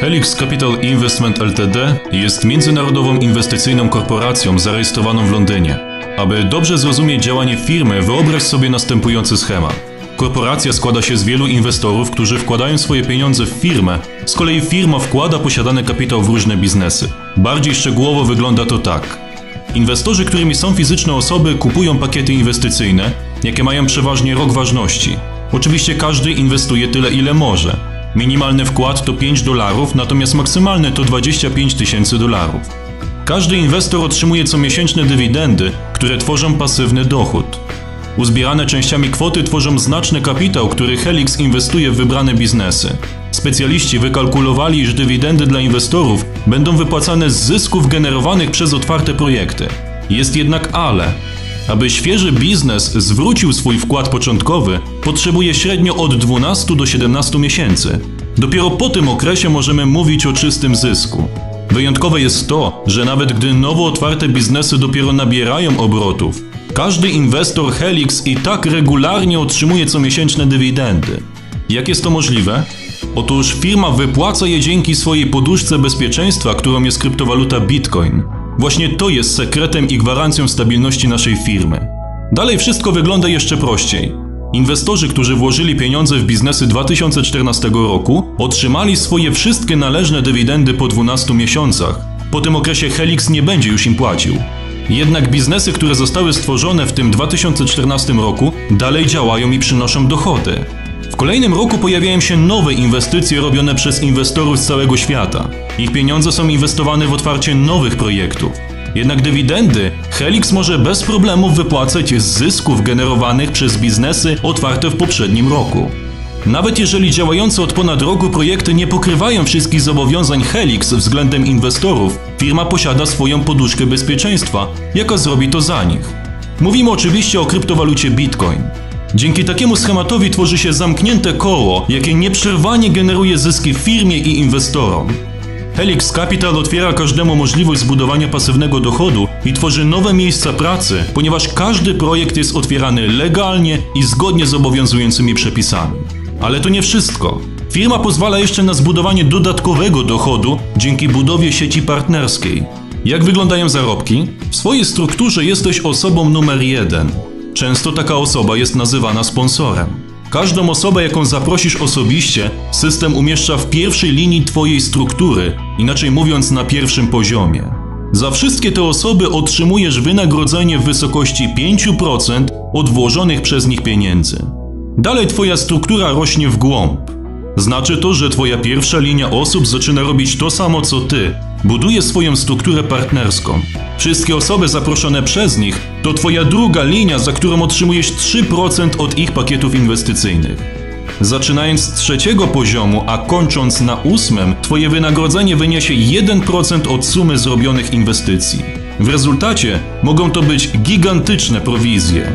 Helix Capital Investment Ltd. jest międzynarodową inwestycyjną korporacją zarejestrowaną w Londynie. Aby dobrze zrozumieć działanie firmy, wyobraź sobie następujący schemat. Korporacja składa się z wielu inwestorów, którzy wkładają swoje pieniądze w firmę, z kolei firma wkłada posiadany kapitał w różne biznesy. Bardziej szczegółowo wygląda to tak. Inwestorzy, którymi są fizyczne osoby, kupują pakiety inwestycyjne, jakie mają przeważnie rok ważności. Oczywiście każdy inwestuje tyle, ile może. Minimalny wkład to 5 dolarów, natomiast maksymalny to 25 tysięcy dolarów. Każdy inwestor otrzymuje comiesięczne dywidendy, które tworzą pasywny dochód. Uzbierane częściami kwoty tworzą znaczny kapitał, który Helix inwestuje w wybrane biznesy. Specjaliści wykalkulowali, iż dywidendy dla inwestorów będą wypłacane z zysków generowanych przez otwarte projekty. Jest jednak ale. Aby świeży biznes zwrócił swój wkład początkowy, potrzebuje średnio od 12 do 17 miesięcy. Dopiero po tym okresie możemy mówić o czystym zysku. Wyjątkowe jest to, że nawet gdy nowo otwarte biznesy dopiero nabierają obrotów, każdy inwestor Helix i tak regularnie otrzymuje comiesięczne dywidendy. Jak jest to możliwe? Otóż firma wypłaca je dzięki swojej poduszce bezpieczeństwa, którą jest kryptowaluta Bitcoin. Właśnie to jest sekretem i gwarancją stabilności naszej firmy. Dalej wszystko wygląda jeszcze prościej. Inwestorzy, którzy włożyli pieniądze w biznesy 2014 roku, otrzymali swoje wszystkie należne dywidendy po 12 miesiącach. Po tym okresie Helix nie będzie już im płacił. Jednak biznesy, które zostały stworzone w tym 2014 roku, dalej działają i przynoszą dochody. Kolejnym roku pojawiają się nowe inwestycje robione przez inwestorów z całego świata. Ich pieniądze są inwestowane w otwarcie nowych projektów. Jednak dywidendy Helix może bez problemów wypłacać z zysków generowanych przez biznesy otwarte w poprzednim roku. Nawet jeżeli działające od ponad roku projekty nie pokrywają wszystkich zobowiązań Helix względem inwestorów, firma posiada swoją poduszkę bezpieczeństwa, jaka zrobi to za nich. Mówimy oczywiście o kryptowalucie Bitcoin. Dzięki takiemu schematowi tworzy się zamknięte koło, jakie nieprzerwanie generuje zyski firmie i inwestorom. Helix Capital otwiera każdemu możliwość zbudowania pasywnego dochodu i tworzy nowe miejsca pracy, ponieważ każdy projekt jest otwierany legalnie i zgodnie z obowiązującymi przepisami. Ale to nie wszystko. Firma pozwala jeszcze na zbudowanie dodatkowego dochodu dzięki budowie sieci partnerskiej. Jak wyglądają zarobki? W swojej strukturze jesteś osobą numer jeden. Często taka osoba jest nazywana sponsorem. Każdą osobę, jaką zaprosisz osobiście, system umieszcza w pierwszej linii Twojej struktury, inaczej mówiąc na pierwszym poziomie. Za wszystkie te osoby otrzymujesz wynagrodzenie w wysokości 5% od włożonych przez nich pieniędzy. Dalej Twoja struktura rośnie w głąb. Znaczy to, że Twoja pierwsza linia osób zaczyna robić to samo co Ty. Buduje swoją strukturę partnerską. Wszystkie osoby zaproszone przez nich to Twoja druga linia, za którą otrzymujesz 3% od ich pakietów inwestycyjnych. Zaczynając z trzeciego poziomu, a kończąc na ósmym, Twoje wynagrodzenie wyniesie 1% od sumy zrobionych inwestycji. W rezultacie mogą to być gigantyczne prowizje.